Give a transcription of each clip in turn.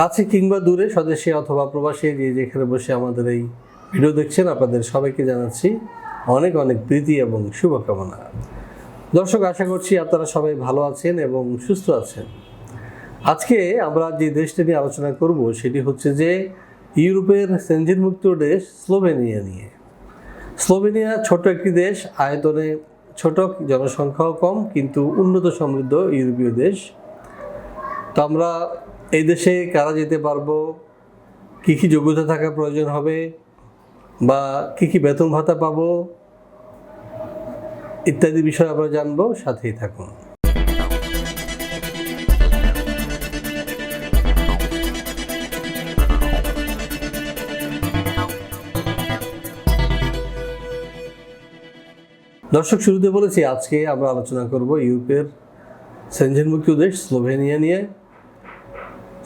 কাছে কিংবা দূরে স্বদেশে অথবা প্রবাসী যে যেখানে বসে আমাদের এই ভিডিও দেখছেন, আপনাদের সবাইকে জানাচ্ছি অনেক অনেক প্রীতি এবং শুভকামনা। দর্শক, আশা করছি আপনারা সবাই ভালো আছেন এবং সুস্থ আছেন। আজকে আমরা যে দেশটা নিয়ে আলোচনা করব, সেটি হচ্ছে যে ইউরোপের সেঞ্জিনমুক্ত দেশ স্লোভেনিয়া নিয়ে। স্লোভেনিয়া ছোট একটি দেশ, আয়তনে ছোট, জনসংখ্যাও কম, কিন্তু উন্নত সমৃদ্ধ ইউরোপীয় দেশ। তো আমরা এই দেশে কারা যেতে পারব? কী কী যোগ্যতা থাকা প্রয়োজন হবে? বা কী কী বেতন ভাতা পাবো? ইত্যাদি বিষয় আমরা জানব, সাথেই থাকুন। দর্শক, শুরুতে বলেছি, আজকে আমরা আলোচনা করব ইউরোপের সেঞ্জনমুক্ত দেশ স্লোভেনিয়া নিয়ে।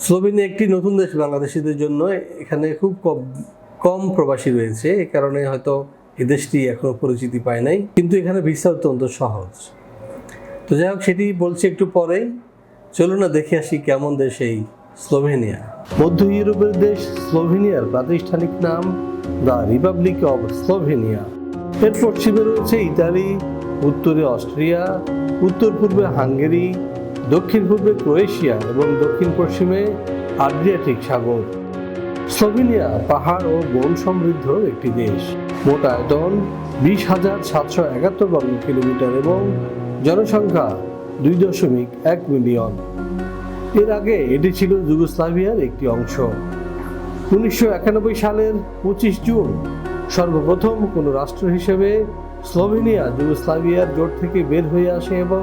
স্লোভেনিয়া একটি নতুন দেশ বাংলাদেশিদের জন্য। এখানে খুব কম প্রবাসী রয়েছে। এ কারণে হয়তো এই দেশটি এখনও পরিচিতি পায় নাই। কিন্তু এখানে ভিসা অত্যন্ত সহজ। তো যাই হোক, সেটি বলছি একটু পরেই চলুন না, দেখে আসি কেমন দেশ এই স্লোভেনিয়া। মধ্য ইউরোপের দেশ স্লোভেনিয়ার প্রাতিষ্ঠানিক নাম দ্য রিপাবলিক অব স্লোভেনিয়া। এর পশ্চিমে রয়েছে ইতালি, উত্তরে অস্ট্রিয়া উত্তর পূর্বে হাঙ্গেরি দক্ষিণ পূর্বে ক্রোয়েশিয়া এবং দক্ষিণ পশ্চিমে আড্রিয়াটিক সাগর। স্লোভেনিয়া পাহাড় ও বন সমৃদ্ধ একটি দেশ। মোট আয়তন বিশ হাজার সাতশো একাত্তর বর্গ কিলোমিটার এবং জনসংখ্যা দুই দশমিক এক মিলিয়ন। এর আগে এটি ছিল যুগোস্লাভিয়ার একটি অংশ। উনিশশো একানব্বই সালের পঁচিশ জুন সর্বপ্রথম কোনো রাষ্ট্র হিসেবে স্লোভেনিয়া যুগোস্লাভিয়ার জোট থেকে বের হয়ে আসে এবং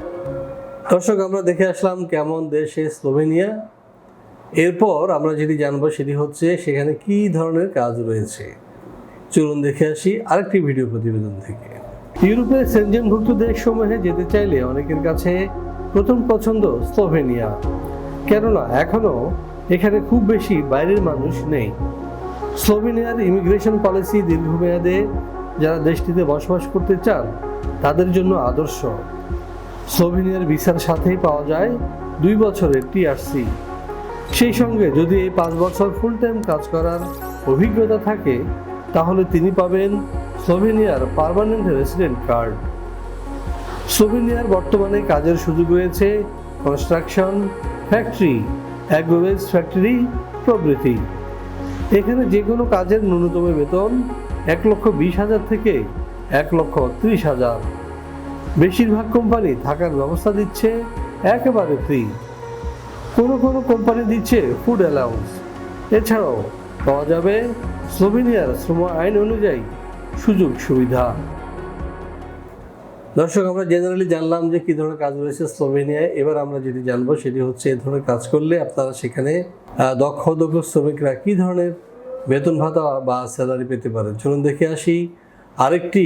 দর্শক, আমরা দেখে আসলাম কেমন দেশে স্লোভেনিয়া। এরপর আমরা যেটি জানব সেটি হচ্ছে সেখানে কি ধরনের কাজ রয়েছে। চলুন দেখে আসি আরেকটি ভিডিও প্রতিবেদন থেকে। ইউরোপের সেনজেনভুক্ত দেশসমূহে যেতে চাইলে অনেকের কাছে প্রথম পছন্দ স্লোভেনিয়া। কেননা এখনও এখানে খুব বেশি বাইরের মানুষ নেই। স্লোভেনিয়ার ইমিগ্রেশন পলিসি দীর্ঘমেয়াদে যারা দেশটিতে বসবাস করতে চান, তাদের জন্য আদর্শ। স্লোভেনিয়ার ভিসার সাথেই পাওয়া যায় দুই বছরের টিআরসি। সেই সঙ্গে যদি এই পাঁচ বছর ফুল টাইম কাজ করার অভিজ্ঞতা থাকে, তাহলে তিনি পাবেন স্লোভেনিয়ার পারমানেন্ট রেসিডেন্ট কার্ড। স্লোভেনিয়ার বর্তমানে কাজের সুযোগ রয়েছে কনস্ট্রাকশন, ফ্যাক্টরি অ্যাগ্রোভেজ ফ্যাক্টরি, প্রভৃতি। এখানে যে কোনো কাজের ন্যূনতম বেতন এক লক্ষ বিশ হাজার থেকে এক লক্ষ ত্রিশ হাজার। বেশিরভাগ কোম্পানি থাকার ব্যবস্থা দিচ্ছে একেবারে ফ্রি কোনো কোনো কোম্পানি দিচ্ছে ফুড অ্যালাউন্স এছাড়াও পাওয়া যাবে স্লোভেনিয়ার শ্রম আইন অনুযায়ী সুযোগ সুবিধা। দর্শক, আমরা জেনারেলি জানলাম যে কী ধরনের কাজ রয়েছে স্লোভেনিয়ায় এবার আমরা যেটি জানব সেটি হচ্ছে এ ধরনের কাজ করলে আপনারা সেখানে দক্ষ দক্ষ শ্রমিকরা কী ধরনের বেতন ভাতা বা স্যালারি পেতে পারেন। চলুন দেখে আসি। আরেকটি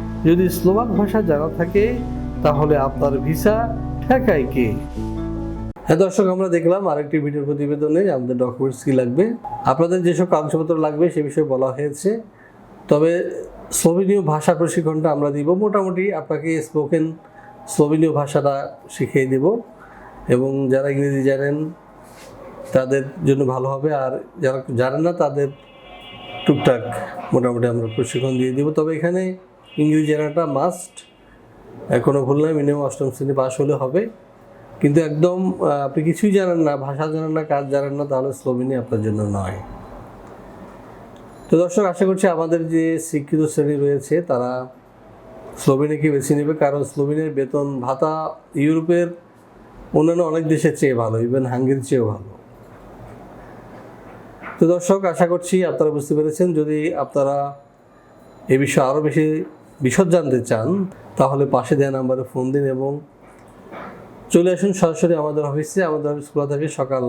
যদি স্লোভাক ভাষা জানা থাকে, তাহলে আপনার ভিসা ঠেকায় কে? হ্যাঁ দর্শক, আমরা দেখলাম আরেকটি ভিডিও প্রতিবেদনে আমাদের ডকুমেন্টস কী লাগবে। আপনাদের যেসব কাগজপত্র লাগবে, সে বিষয়ে বলা হয়েছে। তবে স্লোভেনীয় ভাষা প্রশিক্ষণটা আমরা দিব। মোটামুটি আপনাকে স্পোকেন স্লোভেনীয় ভাষাটা শিখিয়ে দেব। এবং যারা ইংরেজি জানেন, তাদের জন্য ভালো হবে। আর যারা জানেন না, তাদের টুকটাক মোটামুটি আমরা প্রশিক্ষণ দিয়ে দিব। তবে এখানে ইংরেজি জানাটা মাস্ট কোনো ভুল নয় মিনিমাম অষ্টম শ্রেণি পাস হলে হবে। কিন্তু একদম আপনি কিছুই জানেন না, ভাষা জানেন না, কাজ জানেন না, তাহলে স্লোভেনিয়া আপনার জন্য নয়। তো দর্শক, আশা করছি আমাদের যে শিক্ষিত শ্রেণি রয়েছে, তারা স্লোভেনিয়াকে বেছে নেবে? কারণ স্লোভেনিয়ার বেতন, ভাতা ইউরোপের অন্যান্য অনেক দেশের চেয়ে ভালো ইভেন হাঙ্গেরির চেয়েও ভালো। তো দর্শক, আশা করছি আপনারা বুঝতে পেরেছেন। যদি আপনারা এ বিষয়ে আরও বেশি বিশদ জানতে চান, তাহলে পাশে দেওয়া নাম্বারে ফোন দিন এবং চলে আসুন সরাসরি আমাদের অফিসে। আমাদের অফিস খোলা থাকে সকাল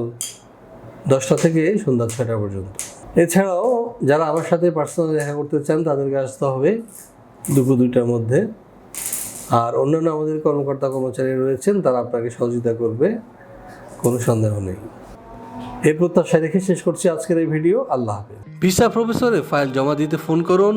দশটা থেকে সন্ধ্যা ছয়টা পর্যন্ত। এছাড়াও যারা আমার সাথে পার্সোনালি দেখা করতে চান, তাদেরকে আসতে হবে দুপুর দুইটার মধ্যে। আর অন্যান্য আমাদের কর্মকর্তা কর্মচারী রয়েছেন, তারা আপনাকে সহযোগিতা করবে, কোনো সন্দেহ নেই। এই প্রত্যাশা রেখে শেষ করছি আজকের এই ভিডিও। আল্লাহ হাফেজ। ভিসা প্রফেসরে ফাইল জমা দিতে ফোন করুন।